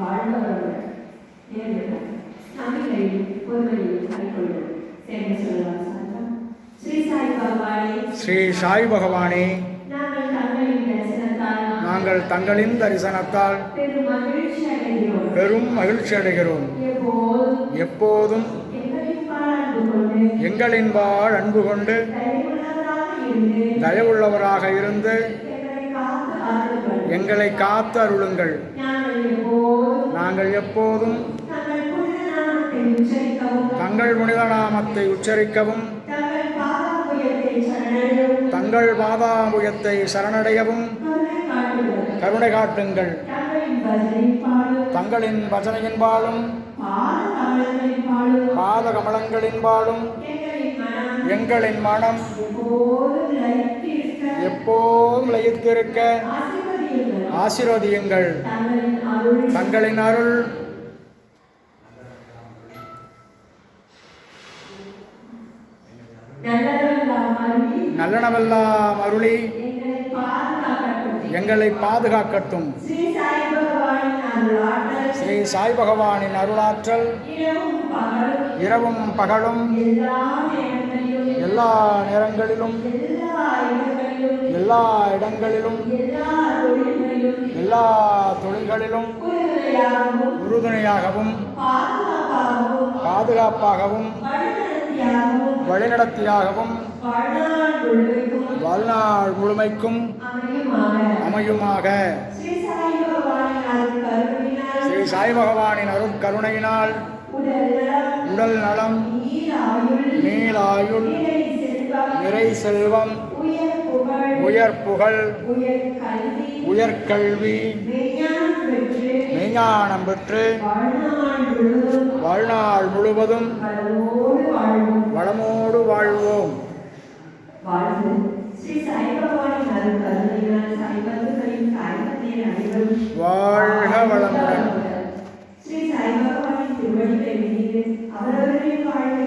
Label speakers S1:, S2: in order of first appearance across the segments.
S1: வாழ்ந்தவர்கள் கைக்கொள்ளும் சேர்ந்து சொல்லலாம் ஸ்ரீ சாய் பகவானே.
S2: ஸ்ரீ சாய் பகவானே.
S1: நாங்கள் தங்களின் தரிசனத்தால்
S2: நாங்கள் தங்களின் தரிசனத்தால்
S1: பெரும் மகிழ்ச்சி அடைகிறோம்.
S2: பெரும் மகிழ்ச்சி அடைகிறோம்.
S1: எப்போதும்
S2: எப்போதும்
S1: எங்களின் பாராட்டு கொண்டு
S2: எங்களின் வாழ் அன்பு கொண்டு
S1: தயவுள்ளவராக இருந்து எங்களை காத்து
S2: அருளுங்கள்.
S1: நாங்கள் எப்போதும் தங்கள் புனித நாமத்தை உச்சரிக்கவும்.
S2: தங்கள்
S1: பாதாபுயத்தை சரணடையவும். கருணை காட்டுங்கள். தங்களின்
S2: பஜனையின்பாலும்
S1: பாத
S2: கமலங்களின்பாலும்
S1: எங்களின் மனம் எப்போதும் லயித்திருக்க ஆசிர்வதியுங்கள். தங்களின் அருள்.
S2: நல்லனவெல்லாம் அருளி.
S1: எங்களை பாதுகாக்கட்டும். ஸ்ரீ சாய் பகவானின் அருளாற்றல். இரவும் பகலும். எல்லா நேரங்களிலும்.
S2: எல்லா
S1: இடங்களிலும்.
S2: எல்லா
S1: தொழில்களிலும் உறுதுணையாகவும் பாதுகாப்பாகவும் வழிநடத்தியாகவும் வாழ்நாள் முழுமைக்கும் அமையுமாக. ஸ்ரீ சாய் பகவானின்
S2: அருட்கருணையினால்
S1: உடல் நலம்
S2: நீளாயுள்
S1: நிறை செல்வம் உயர் புகழ்
S2: உயர்
S1: கல்வி மெய்ஞானம் பெற்று வாழ்நாள் முழுவதும் வளமோடு வாழ்வோம்.
S2: வாழ்க வளமுடன்.
S1: அவரவர்களின்
S2: வாழ்க்கை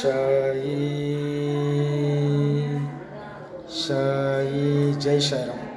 S2: సాయి సాయి జై సాయిరామ్